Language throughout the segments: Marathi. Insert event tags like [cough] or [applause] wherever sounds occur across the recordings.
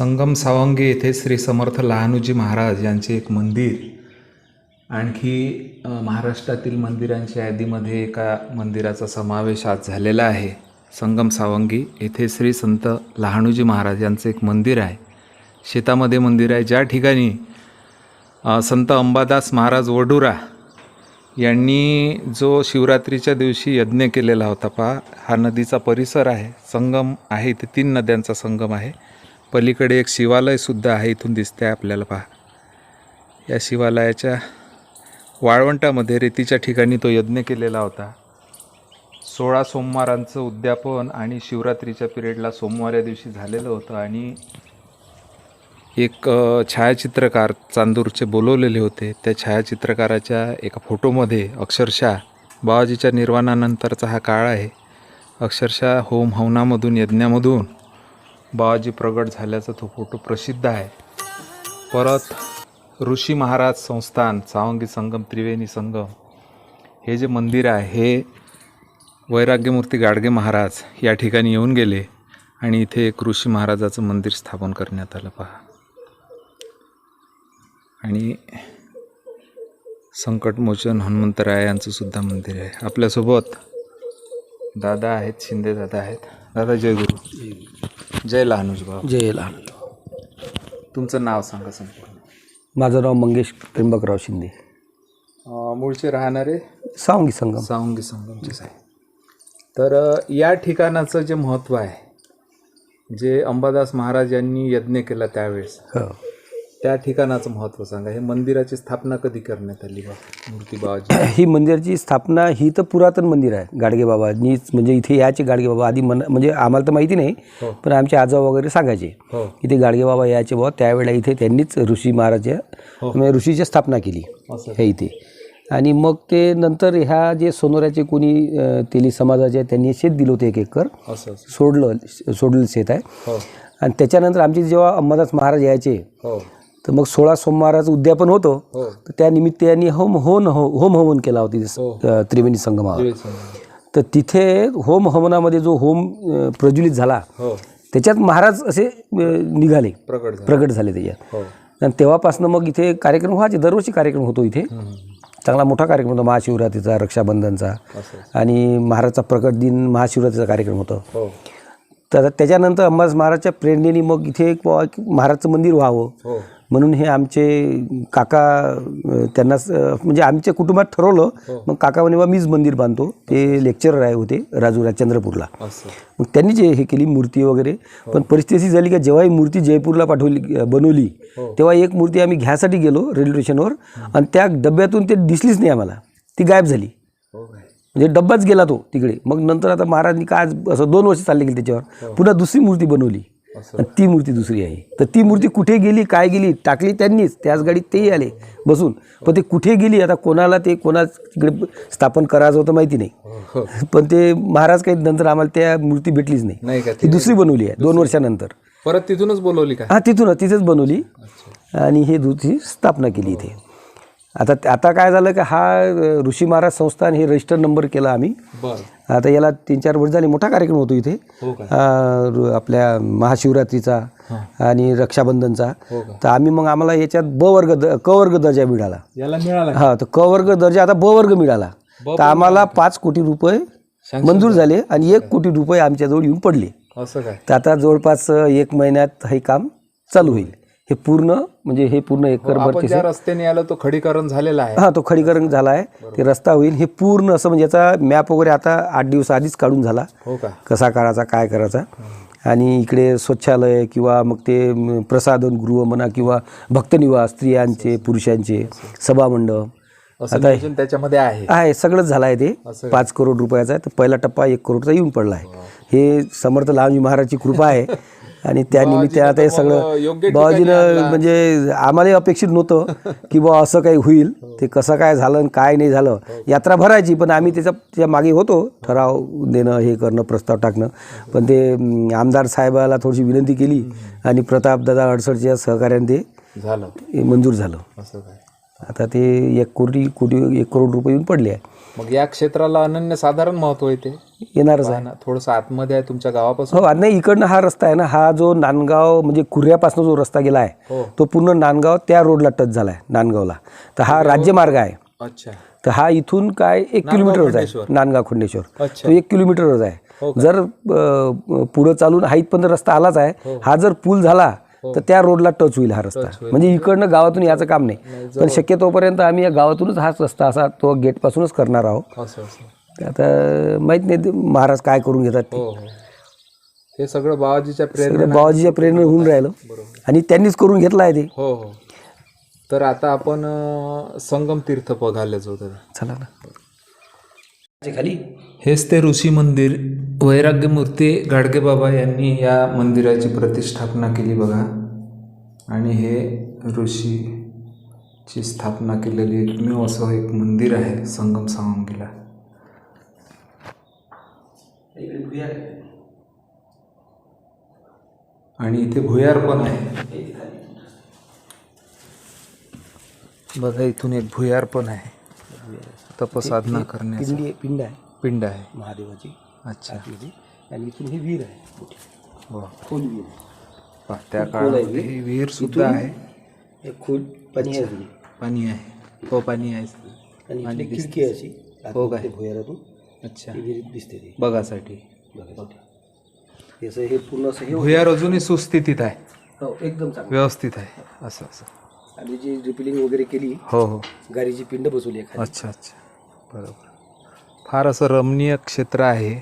संगम सावंगी येथे श्री समर्थ लहानूजी महाराज यांचे एक मंदिर आणखी महाराष्ट्रातील मंदिरांच्या यादीमध्ये एका मंदिराचा समावेश आज झालेला आहे. संगम सावंगी येथे श्री संत लहानूजी महाराज यांचं एक मंदिर आहे. शेतामध्ये मंदिर आहे. ज्या ठिकाणी संत अंबादास महाराज वडुरा यांनी जो शिवरात्रीच्या दिवशी यज्ञ केलेला होता पहा हा नदीचा परिसर आहे. संगम आहे इथे तीन नद्यांचा संगम आहे. पलीकडे एक शिवालयसुद्धा आहे इथून दिसते आहे आपल्याला पहा. या शिवालयाच्या वाळवंटामध्ये रेतीच्या ठिकाणी तो यज्ञ केलेला होता. सोळा सोमवारांचं उद्यापन आणि शिवरात्रीच्या पिरियडला सोमवार दिवशी झालेलं होतं आणि एक छायाचित्रकार चांदूरचे बोलवलेले होते. त्या छायाचित्रकाराच्या एका फोटोमध्ये अक्षरशः बाबाजीच्या निर्वाणानंतरचा हा काळ आहे. अक्षरशः होम हवनामधून यज्ञामधून बाबाजी प्रगट झाल्याचा तो फोटो प्रसिद्ध आहे. परत ऋषी महाराज संस्थान सावंगी संगम त्रिवेणी संगम हे जे मंदिर आहे हे वैराग्यमूर्ती गाडगे महाराज या ठिकाणी येऊन गेले आणि इथे एक ऋषी महाराजाचं मंदिर स्थापन करण्यात आलं पहा. आणि संकटमोचन हनुमंतराय यांचं सुद्धा मंदिर आहे. आपल्यासोबत दादा आहेत शिंदे दादा आहेत. दादा जय गुरु. जय लहानुज बाबा. जय लहान तुमचं नाव सांगा संपूर्ण. माझं नाव मंगेश त्र्यंबकराव शिंदे. अं, मूळचे राहणारे? सावंगी संगम. सावंगी संगमचेच आहे तर अ, या ठिकाणाचं जे महत्त्व आहे जे अंबादास महाराज यांनी यज्ञ केला त्यावेळेस हो. त्या ठिकाणाचं महत्त्व सांगा. हे मंदिराची स्थापना कधी करण्यात आली बा? मूर्ती बाबाजी. [clears throat] ही मंदिराची स्थापना ही तर पुरातन मंदिर आहे गाडगे बाबांनीच म्हणजे इथे यायचे गाडगे बाबा. आधी मन म्हणजे आम्हाला तर माहिती नाही हो. पण आमचे आजा वगैरे सांगायचे हो. इथे गाडगे बाबा यायचे बाबा त्यावेळेला इथे त्यांनीच ऋषी महाराजच्या हो. म्हणजे ऋषीची स्थापना केली असं. हे इथे. आणि मग ते नंतर ह्या जे सोनोऱ्याचे कोणी अं, तेली समाजाचे आहेत, त्यांनी शेत दिलं होतं एक एकर. असं असं. सोडलं सोडलेलं शेत आहे. हो. आणि त्याच्यानंतर आमचे जेव्हा अंबादास महाराज यायचे हो. तर मग सोळा सोमवाराचं उद्यापन होतं. हो. तर त्या निमित्ताने होम होन हो होम हवन केला होता हो. त्रिवेणी संगमावर. तर तिथे होम हवनामध्ये जो होम प्रज्वलित झाला हो. त्याच्यात महाराज असे निघाले. प्रकट झालं. प्रगट झाले त्याच्यात आणि तेव्हापासून मग इथे कार्यक्रम व्हायचे दरवर्षी कार्यक्रम होतो इथे. चांगला मोठा कार्यक्रम होता महाशिवरात्रीचा रक्षाबंधनचा. आणि महाराजचा प्रकट दिन महाशिवरात्रीचा कार्यक्रम होता. तर त्याच्यानंतर अंबादास महाराजच्या प्रेरणेने मग इथे एक महाराजचं मंदिर व्हावं. म्हणून हे आमचे काका त्यांना म्हणजे आमच्या कुटुंबात ठरवलं. मग काका म्हणे बा मीच मंदिर बांधतो. ते लेक्चरर आहे होते राजूरा चंद्रपूरला मग त्यांनी जे हे केली मूर्ती वगैरे पण परिस्थिती झाली की जेव्हा ही मूर्ती जयपूरला पाठवली बनवली तेव्हा एक मूर्ती आम्ही घ्यायसाठी गेलो रेल्वे स्टेशनवर आणि त्या डब्यातून ते दिसलीच नाही आम्हाला. ती गायब झाली. हो म्हणजे डब्बाच गेला तो तिकडे. मग नंतर आता महाराजांनी काय आज असं दोन वर्ष चालले गेली त्याच्यावर. पुन्हा दुसरी मूर्ती बनवली. ती मूर्ती दुसरी आहे. तर ती मूर्ती कुठे गेली काय गेली टाकली त्यांनीच. त्याच गाडीत तेही आले बसून. पण ते कुठे गेली आता कोणाला ते कोणा तिकडे स्थापन करायचं होतं माहिती नाही. हो पण ते महाराज काही नंतर आम्हाला त्या मूर्ती भेटलीच नाही. ती दुसरी बनवली आहे दोन वर्षानंतर. परत तिथूनच बोलवली का? हा तिथून तिथेच बनवली. आणि हे दुसरी स्थापना केली इथे. आता आता काय झालं की हा ऋषी महाराज संस्थान हे रजिस्टर नंबर केला आम्ही. बर. आता याला तीन चार वर्ष झाले मोठा कार्यक्रम होतो इथे. हो आपल्या महाशिवरात्रीचा आणि रक्षाबंधनचा. हो तर आम्ही मग आम्हाला याच्यात ब वर्ग द क वर्ग दर्जा मिळाला. याला मिळाला हा तर क वर्ग दर्जा आता ब वर्ग मिळाला. तर आम्हाला पाच कोटी रुपये मंजूर झाले. आणि एक कोटी रुपये आमच्याजवळ येऊन पडले. असं काय? तर आता जवळपास एक महिन्यात हे काम चालू होईल. हे पूर्ण म्हणजे हे पूर्ण एकरभर आपण ज्या रस्त्याने आलो तो खडीकरण झालेला आहे. हा तो खडीकरण झाला आहे ते रस्ता होईल. हे पूर्ण असं म्हणजे याचा मॅप वगैरे आता आठ दिवस आधीच काढून झाला. हो का? कसा करायचा काय करायचा. आणि इकडे स्वच्छालय किंवा मग ते म, प्रसाधन गृह म्हणा किंवा भक्तनिवास स्त्रियांचे पुरुषांचे सभामंडप. असं नियोजन त्याच्यामध्ये आहे. आहे सगळंच झालं आहे. ते पाच करोड रुपयाचा आहे. तर पहिला टप्पा एक करोडचा येऊन पडला आहे हे समर्थ लहानजी महाराजची कृपा आहे. [laughs] आणि त्या निमित्ताने आता हे सगळं बाबाजीनं म्हणजे आम्हालाही अपेक्षित नव्हतं की बा असं काही होईल. ते कसं काय झालं आणि काय नाही झालं यात्रा भरायची. पण आम्ही त्याच्या त्याच्यामागे होतो. ठराव देणं हे करणं प्रस्ताव टाकणं. पण ते आमदार साहेबाला थोडीशी विनंती केली आणि प्रतापदादा अडसडच्या सहकार्याने ते झालं. हे मंजूर झालं. असं काय? आता ते एक कोटी कोटी एक करोड रुपये येऊन पडले आहे मग या क्षेत्राला अनन्यसाधारण महत्त्व येते येणारच आहे. थोडंसं आतमध्ये आहे तुमच्या गावापासून. हो नाही इकडनं हा रस्ता आहे ना हा जो नांदगाव म्हणजे कुर्यापासून जो रस्ता गेला आहे हो. तो पूर्ण नांदगाव त्या रोडला टच झाला आहे नांदगावला. तर हा राज्यमार्ग आहे. अच्छा. तर हा इथून काय एक किलोमीटरच आहे. नांदगाव खंडेश्वर. अच्छा. तो एक किलोमीटरच आहे. जर अ, पुढं चालून हा इथपर्यंत रस्ता आलाच आहे हा जर पूल झाला तर त्या रोडला टच होईल हा रस्ता. म्हणजे इकडनं गावातून याचं काम नाही. पण शक्यतोपर्यंत आम्ही या गावातूनच हाच रस्ता असा तो गेटपासूनच करणार आहोत. आता माहीत नाही ते महाराज काय करून घेतात ते. हो हो. हे सगळं बाबाजीच्या प्रेरणा सगळं बाबाजीच्या प्रेरणेने होऊन राहिलं. आणि त्यांनीच करून घेतलं आहे ते. हो हो. तर आता आपण संगम तीर्थ बघायला जाऊ दादा चला ना. खाली? हेच ते ऋषी मंदिर. वैराग्यमूर्ती गाडगेबाबा यांनी या मंदिराची प्रतिष्ठापना केली बघा. आणि हे ऋषीची स्थापना केलेली एकमेव असं एक मंदिर आहे संगम सावंगीला. आणि इथे भुयार पण आहे. बघा इथून एक भुयार पण आहे. तपसाधना करण्याचं. पिंडी पिंड आहे. पिंड आहे. महादेवाची अच्छा. आणि इथून ही विहीर आहे मोठी. वा खोल आहे. त्या काळामध्ये ही विहीर सुद्धा आहे. एक खोल पाणी आहे अजून. पाणी आहे. हो पाणी आहे. आणि इकडे खिडकी आहे अशी. हो काय? आतमध्ये भुयारातून अच्छा. ती विहिरीत दिसते ती. बघासाठी. हे असं हे पूर्ण असं हे भुयार अजूनही सुस्थितीत आहे. हो एकदम चांगलं. व्यवस्थित आहे. असं असं. आणि जी रिपिलिंग वगैरे केली हो हो. गाडीची पिंड बसवली आहे खाली. अच्छा अच्छा. बरोबर. फार असं रमणीय क्षेत्र आहे.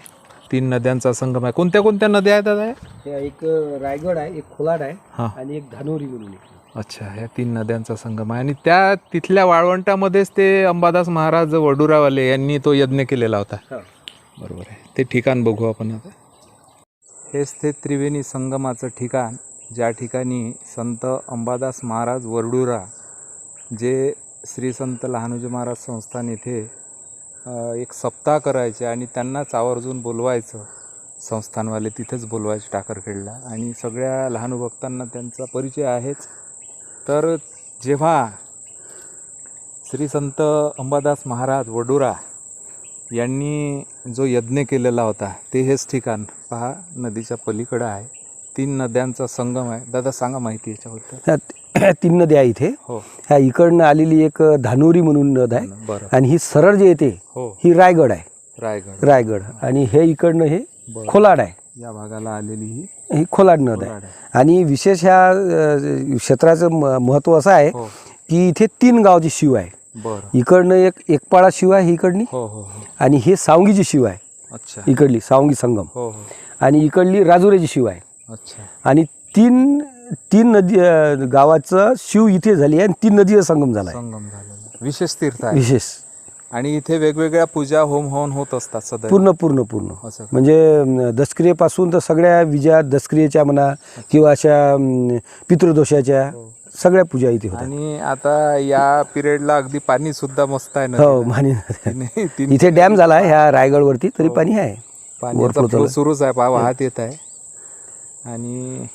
तीन नद्यांचा संगम आहे. कोणत्या कोणत्या नद्या आहेत दादा? हे एक रायगड आहे एक खोलाड आहे हां. आणि एक धानोरी म्हणून आहे. अच्छा ह्या तीन नद्यांचा संगम आहे. आणि त्या तिथल्या वाळवंटामध्येच ते अंबादास महाराज वडुरावाले यांनी तो यज्ञ केलेला होता. हा. बरोबर आहे. ते ठिकाण बघू आपण आता. हेच ते त्रिवेणी संगमाचं ठिकाण ज्या ठिकाणी संत अंबादास महाराज वरडुरा जे श्री संत लहानोजी महाराज संस्थान येथे एक सप्ताह करायचे आणि त्यांनाच आवर्जून बोलवायचं. संस्थानवाले तिथेच बोलवायचे टाकरखेडला. आणि सगळ्या लहान भक्तांना त्यांचा परिचय आहेच. तर जेव्हा श्री संत अंबादास महाराज वडुरा यांनी जो यज्ञ केलेला होता ते हेच ठिकाण पहा नदीच्या पलीकडं आहे. तीन नद्यांचा संगम आहे. दादा सांगा माहिती याच्याबद्दल. [clears throat] तीन नद्या आहे इथे. हो. ह्या इकडनं आलेली एक धानोरी म्हणून नद आहे. आणि ही सरळ जे येते हो. ही रायगड आहे. रायगड. रायगड. आणि हे इकडनं हे खोलाड आहे. या भागाला आलेली ही ही खोलाड नद आहे. आणि विशेष ह्या क्षेत्राचं म- महत्त्व असं आहे हो. की इथे तीन गावची शिव आहे. इकडनं एक एकपाळा शिव आहे इकडली हो आणि हे सावंगीची शिव आहे. अच्छा. इकडली सावंगी संगम. आणि इकडली राजुऱ्याची शिव आहे. आणि तीन तीन नदी गावाचं शिव इथे झाली आहे आणि तीन नदीचा संगम झाला आहे. संगम झालेला. विशेष तीर्थ आहे. विशेष. आणि इथे वेगवेगळ्या पूजा होम हवन होत असतात सदैव. पूर्ण पूर्ण पूर्ण. असं का? म्हणजे दसक्रियेपासून तर सगळ्या विजया दसक्रियेच्या म्हणा किंवा अशा अं, पितृदोषाच्या सगळ्या पूजा इथे होतात. आणि आता या पिरियडला अगदी पाणी सुद्धा मस्त आहे ना हो मानी तीन [laughs] इथे डॅम झाला आहे ह्या रायगडवरती तरी पाणी आहे. पाण्याचा फ्लो सुरूच आहे. पहा वाहत येत आहे. आणि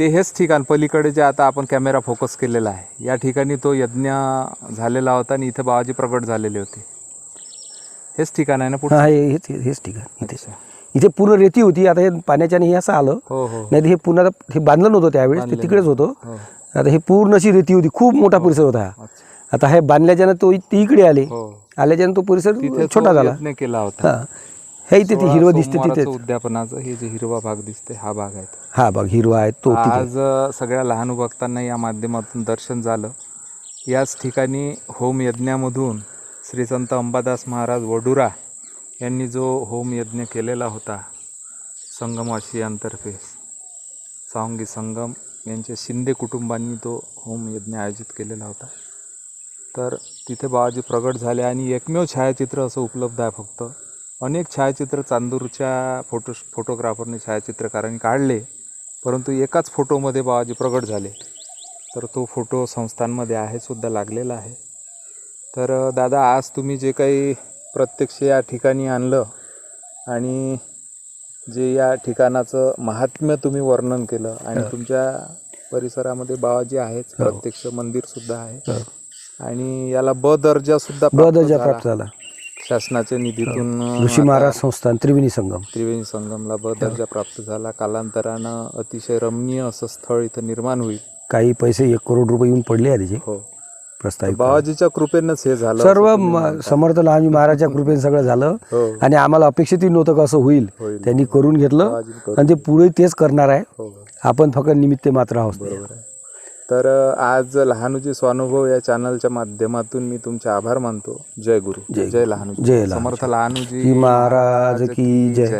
ते हेच ठिकाण पलीकडे जे आता आपण कॅमेरा फोकस केलेला आहे. या ठिकाणी तो यज्ञ झालेला होता आणि इथे बाबाजी प्रगट झालेले होते. हेच ठिकाण आहे ना पुढे हा हे- हेच हेच ठिकाण. इथे इथे पूर्ण रेती होती. आता हे पाण्याच्याने हे असं आलं. हो हो. नाही हे पुन्हा हे बांधलं नव्हतं त्यावेळेस. ते तिकडेच होतं. हो. आता हे पूर्ण अशी रेती होती. खूप मोठा परिसर होता हा. अच्छा. आता हे बांधल्याच्यानं तो ती इकडे आले. हो. आल्याच्यानं तो परिसर तिथे छोटा तो झाला. यज्ञ केला होता. हा. हे इथे ते हिरवं दिसते तिथे उद्यापनाचं हे जे हिरवा भाग दिसते हा भाग आहे. हा बघ हिरवा आहे तो आज सगळ्या लहान भक्तांना या माध्यमातून दर्शन झालं. याच ठिकाणी होम यज्ञामधून श्री संत अंबादास महाराज वडुरा यांनी जो होम यज्ञ केलेला होता संगमवासियांतर्फे सावंगी संगम यांच्या शिंदे कुटुंबांनी तो होम यज्ञ आयोजित केलेला होता. तर तिथे बाबाजी प्रगट झाले आणि एकमेव छायाचित्र असं उपलब्ध आहे फक्त. अनेक छायाचित्र चांदूरच्या फोटो फोटोग्राफरने छायाचित्रकारांनी काढले परंतु एकाच फोटोमध्ये बाबाजी प्रगट झाले. तर तो फोटो संस्थांमध्ये आहे सुद्धा लागलेला आहे. तर दादा आज तुम्ही जे काही प्रत्यक्ष या ठिकाणी आणलं आणि जे या ठिकाणाचं महात्म्य तुम्ही वर्णन केलं आणि तुमच्या परिसरामध्ये बाबाजी आहेच प्रत्यक्ष मंदिर सुद्धा आहे. आणि याला ब दर्जा सुद्धा ब दर्जा. प्राप्त झाला. शासनाच्या निधीतून ऋषी महाराज संस्थान त्रिवेणी संगम. त्रिवेणी संगमला ब दर्जा प्राप्त झाला. कालांतरानं अतिशय रमणीय असं स्थळ इथं निर्माण होईल. काही पैसे एक करोड रुपये येऊन पडले आहे त्याचे हो. प्रस्तावित. बाबाजीच्या कृपेनंच हे झालं सर्व म- समर्थ लहानजी महाराजच्या कृपेने सगळं झालं. हो. आणि आम्हाला अपेक्षितही नव्हतं का असं होईल. होईल. त्यांनी करून घेतलं. बाबाजीने करून- आणि ते पुढे तेच करणार आहे. हो. आपण फक्त निमित्त मात्र आहोत. बरोबर आहे. तर आज लहानुजी स्वानुभव या चॅनलच्या माध्यमातून मी तुमचे आभार मानतो. जय गुरु. जय लहानुजी. जय लहानुजी. समर्थ लहानुजी महाराज की जय.